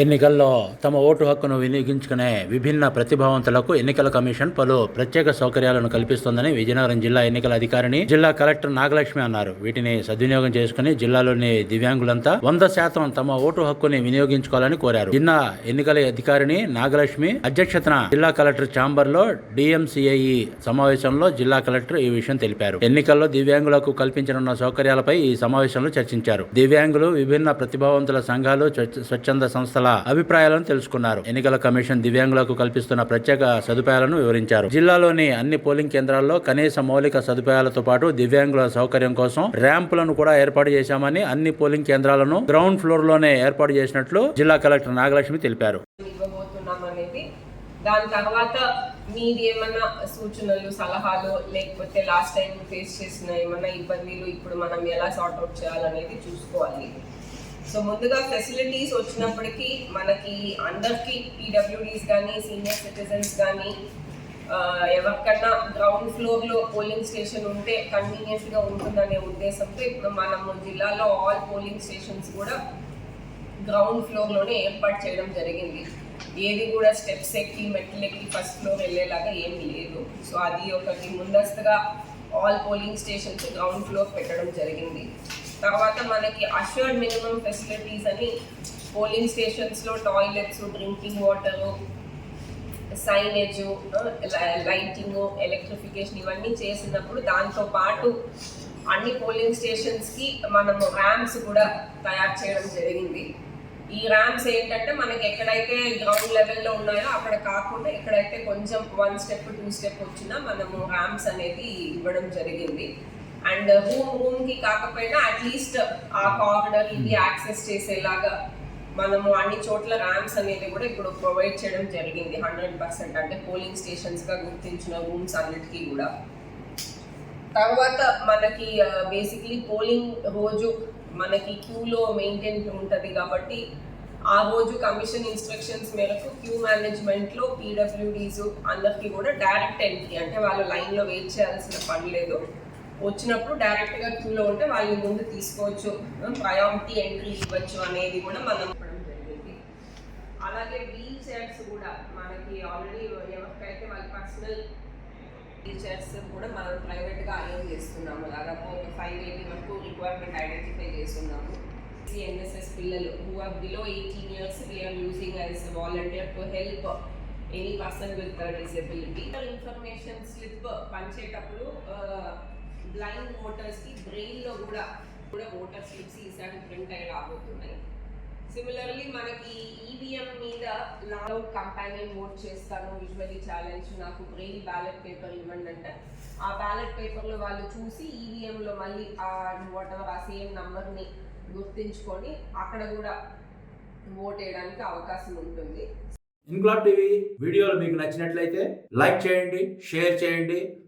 ఎన్నికల్లో తమ ఓటు హక్కును వినియోగించుకునే విభిన్న ప్రతిభావంతులకు ఎన్నికల కమిషన్ పలు ప్రత్యేక సౌకర్యాలను కల్పిస్తోందని విజయనగరం జిల్లా ఎన్నికల అధికారిని జిల్లా కలెక్టర్ నాగలక్ష్మి అన్నారు. వీటిని సద్వినియోగం చేసుకుని జిల్లాలోని దివ్యాంగులంతా వంద శాతం తమ ఓటు హక్కుని వినియోగించుకోవాలని కోరారు. జిల్లా ఎన్నికల అధికారిని నాగలక్ష్మి అధ్యక్షతన జిల్లా కలెక్టర్ ఛాంబర్లో డిఎంసిఐ సమావేశంలో జిల్లా కలెక్టర్ ఈ విషయం తెలిపారు. ఎన్నికల్లో దివ్యాంగులకు కల్పించనున్న సౌకర్యాలపై ఈ సమావేశంలో చర్చించారు. దివ్యాంగులు విభిన్న ప్రతిభావంతుల సంఘాలు స్వచ్ఛంద సంస్థల అభిప్రాయాలను తెలుసుకున్నారు. ఎన్నికల కమిషన్ దివ్యాంగులకు కల్పిస్తున్న ప్రత్యేక సదుపాయాలను వివరించారు. జిల్లాలోని అన్ని పోలింగ్ కేంద్రాల్లో కనీస మౌలిక సదుపాయాలతో పాటు దివ్యాంగుల సౌకర్యం కోసం ర్యాంపులను కూడా ఏర్పాటు చేశామని అన్ని పోలింగ్ కేంద్రాలను గ్రౌండ్ ఫ్లోర్లోనే ఏర్పాటు చేసినట్లు జిల్లా కలెక్టర్ నాగలక్ష్మి తెలిపారు. దాని తర్వాత మీది ఏమన్నా సూచనలు సలహాలు లేకపోతే లాస్ట్ టైం ఫేస్ చేసిన ఏమన్నా ఇబ్బందులు ఇప్పుడు మనం ఎలా సార్ట్ అవుట్ చేయాలనేది చూసుకోవాలి. సో ముందుగా ఫెసిలిటీస్ వచ్చినప్పటికీ మనకి అందరికీ పీడబ్ల్యూడీస్ కానీ సీనియర్ సిటిజన్స్ కానీ ఎవరికన్నా గ్రౌండ్ ఫ్లోర్లో పోలింగ్ స్టేషన్ ఉంటే కన్వీనియంట్గా ఉంటుందనే ఉద్దేశంతో ఇప్పుడు మనము జిల్లాలో ఆల్ పోలింగ్ స్టేషన్స్ కూడా గ్రౌండ్ ఫ్లోర్లోనే ఏర్పాటు చేయడం జరిగింది. ఏది కూడా స్టెప్స్ ఎక్కి మెట్లు ఎక్కి ఫస్ట్ ఫ్లోర్ వెళ్ళేలాగా ఏమీ లేదు. సో అది ఒకటి ముందస్తుగా all polling stations ground floor పెట్టడం జరిగింది. తర్వాత మనకి అష్యూర్డ్ మినిమం ఫెసిలిటీస్ అని polling స్టేషన్స్లో toilets drinking water signage lighting electrification ఇవన్నీ చేసినప్పుడు దాంతో పాటు అన్ని పోలింగ్ స్టేషన్స్కి మనము ర్యాంప్స్ కూడా తయారు చేయడం జరిగింది. ఈ ర్యాంప్స్ ఏంటంటే మనకి ఎక్కడైతే గ్రౌండ్ లెవెల్లో ఉన్నాయో అక్కడ కాకుండా ఎక్కడైతే కొంచెం వన్ స్టెప్ టూ స్టెప్ వచ్చినా మనము ర్యామ్స్ అనేది ఇవ్వడం జరిగింది. అండ్ రూమ్ రూమ్కి కాకపోయినా అట్లీస్ట్ ఆ కారిడర్ ఇది యాక్సెస్ చేసేలాగా మనము అన్ని చోట్ల ర్యామ్స్ అనేది కూడా ఇప్పుడు ప్రొవైడ్ చేయడం జరిగింది. హండ్రెడ్ పర్సెంట్ అంటే పోలింగ్ స్టేషన్స్గా గుర్తించిన రూమ్స్ అన్నిటికీ కూడా. తర్వాత మనకి బేసిక్లీ పోలింగ్ రోజు మనకి క్యూలో మెయింటైన్ ఉంటుంది కాబట్టి ఆ రోజు కమిషన్ ఇన్స్ట్రక్షన్స్ మేరకు క్యూ మేనేజ్మెంట్లో పీడబ్ల్యూడీస్ అందరికీ కూడా డైరెక్ట్ ఎంట్రీ అంటే వాళ్ళు లైన్లో వెయిట్ చేయాల్సిన పని లేదు. వచ్చినప్పుడు డైరెక్ట్గా క్యూలో ఉంటే వాళ్ళని ముందు తీసుకోవచ్చు. ప్రయారిటీ ఎంట్రీ ఇవ్వచ్చు అనేది కూడా మనం జరిగింది. అలాగే వీల్ చైర్స్ కూడా మనకి ఆల్రెడీ ఎవరికైతే వాళ్ళ పర్సనల్ టీచర్స్ కూడా మనం ప్రైవేట్గా అరేంజ్ చేస్తున్నాము. దాదాపు ఒక ఫైవ్ ఎయిటీ వరకు రిక్వైర్మెంట్ ఐడెంటిఫై చేస్తున్నాము. ఎన్ఎస్ఎస్ పిల్లలు who are below eighteen years we are using as volunteer to help any person with disability information slip పంచేటప్పుడు blind ఓటర్స్కి బ్రెయిన్లో కూడా కూడా ఓటర్ స్లిప్స్ ఈసారి ప్రింట్ అయ్యి రాబోతున్నాయి సిమిలర్లీ మనకి ఈవీఎం మీద లాగౌట్ కంపానియన్ ఓట్ చేస్తాను విజువలీ ఛాలెంజ్ నాకు బ్రెయిన్ బ్యాలెట్ పేపర్ ఇవ్వండి అంటే. ఆ బ్యాలెట్ పేపర్లో వాళ్ళు చూసి ఈవీఎంలో మళ్ళీ ఆ వాట్ ఎవర్ ఆ సేమ్ నంబర్ని గుర్తించుకొని అక్కడ కూడా ఓట్ వేయడానికి అవకాశం ఉంటుంది. ఇన్క్లాబ్ టీవీ వీడియోలు మీకు నచ్చినట్లయితే లైక్ చేయండి షేర్ చేయండి